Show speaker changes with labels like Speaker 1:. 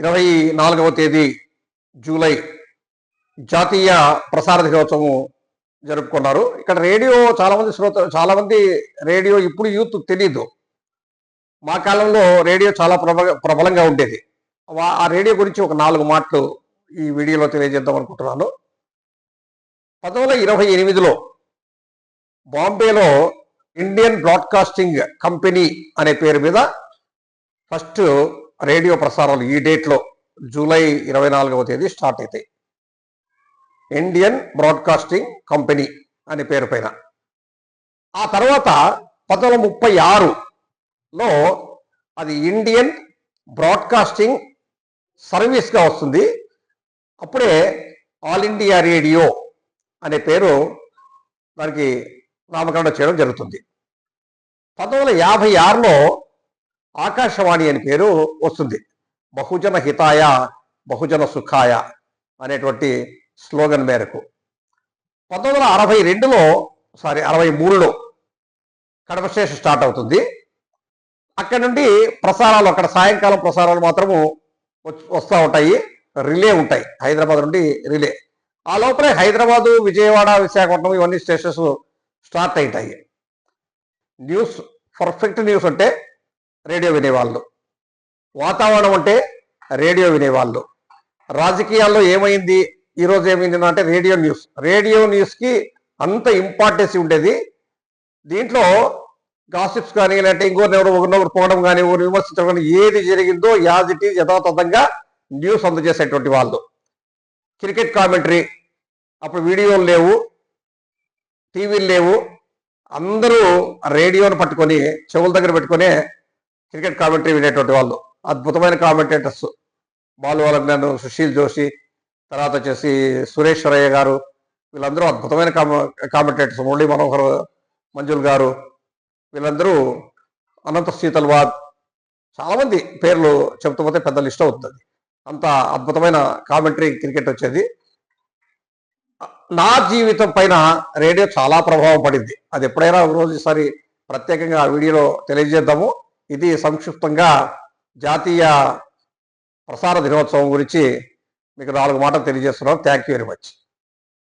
Speaker 1: ఇరవై నాలుగవ తేదీ జూలై జాతీయ ప్రసార దినోత్సవం జరుపుకున్నారు. ఇక్కడ రేడియో చాలామంది శ్రోత చాలామంది రేడియో ఇప్పుడు యూత్ తెలీదు. మా కాలంలో రేడియో చాలా ప్రబల ప్రబలంగా ఉండేది. ఆ రేడియో గురించి ఒక నాలుగు మాటలు ఈ వీడియోలో తెలియజేద్దాం అనుకుంటున్నాను. పంతొమ్మిది వందల ఇరవై ఎనిమిదిలో బాంబేలో ఇండియన్ బ్రాడ్కాస్టింగ్ కంపెనీ అనే పేరు మీద ఫస్ట్ రేడియో ప్రసారాలు ఈ డేట్లో జూలై ఇరవై నాలుగవ తేదీ స్టార్ట్ అవుతాయి ఇండియన్ బ్రాడ్కాస్టింగ్ కంపెనీ అనే పేరు పైన. ఆ తర్వాత పంతొమ్మిది వందల ముప్పై ఆరులో అది ఇండియన్ బ్రాడ్కాస్టింగ్ సర్వీస్గా వస్తుంది. అప్పుడే ఆల్ ఇండియా రేడియో అనే పేరు దానికి నామకరణం చేయడం జరుగుతుంది. పంతొమ్మిది వందల యాభై ఆరులో ఆకాశవాణి అని పేరు వస్తుంది. బహుజన హితాయ బహుజన సుఖాయ అనేటువంటి స్లోగన్ మేరకు. పంతొమ్మిది వందల అరవై రెండులో సారీ అరవై మూడులో కడప స్టేషన్ స్టార్ట్ అవుతుంది. అక్కడ నుండి ప్రసారాలు అక్కడ సాయంకాలం ప్రసారాలు మాత్రము వస్తూ ఉంటాయి. రిలే ఉంటాయి. హైదరాబాద్ నుండి రిలే. ఆ లోపలే హైదరాబాదు విజయవాడ విశాఖపట్నం ఇవన్నీ స్టేషన్స్ స్టార్ట్ అవుతాయి న్యూస్ పర్ఫెక్ట్ న్యూస్ అంటే రేడియో వినేవాళ్ళు. వాతావరణం అంటే రేడియో వినేవాళ్ళు. రాజకీయాల్లో ఏమైంది? ఈరోజు ఏమైంది అంటే రేడియో న్యూస్. రేడియో న్యూస్కి అంత ఇంపార్టెన్స్ ఉండేది. దీంట్లో గాసిప్స్ కానీ లేదంటే ఇంకోరిని ఒకరినొకరు పోవడం కానీ ఒకరు విమర్శించడం కానీ ఏది జరిగిందో యాజ్ ఇట్ ఈజ్ యథాతథంగా న్యూస్ అందజేసేటువంటి వాళ్ళు. Cricket commentary. అప్పుడు వీడియోలు లేవు. టీవీలు లేవు. అందరూ రేడియోను పట్టుకొని చెవుల దగ్గర పెట్టుకొని క్రికెట్ కామెంటరీ వినేటువంటి వాళ్ళు. అద్భుతమైన కామెంటేటర్స్ బాలు వాళ్ళ సుశీల్ జోషి తర్వాత వచ్చేసి సురేశ్వరయ్య గారు. వీళ్ళందరూ అద్భుతమైన కామ కామెంటేటర్స్ మురళీ మనోహర్ మంజుల్ గారు. వీళ్ళందరూ అనంత శీతల్వాద్ చాలామంది పేర్లు చెప్తూ పెద్ద లిస్ట్ అవుతుంది. అంత అద్భుతమైన కామెంటరీ క్రికెట్ వచ్చేది. నా జీవితం పైన రేడియో చాలా ప్రభావం పడింది. అది ఎప్పుడైనా ఒక రోజు ఈసారి ప్రత్యేకంగా ఆ వీడియోలో తెలియజేద్దాము. ఇది సంక్షిప్తంగా జాతీయ ప్రసార దినోత్సవం గురించి మీకు నాలుగు మాటలు తెలియజేస్తున్నాను థ్యాంక్ యూ వెరీ మచ్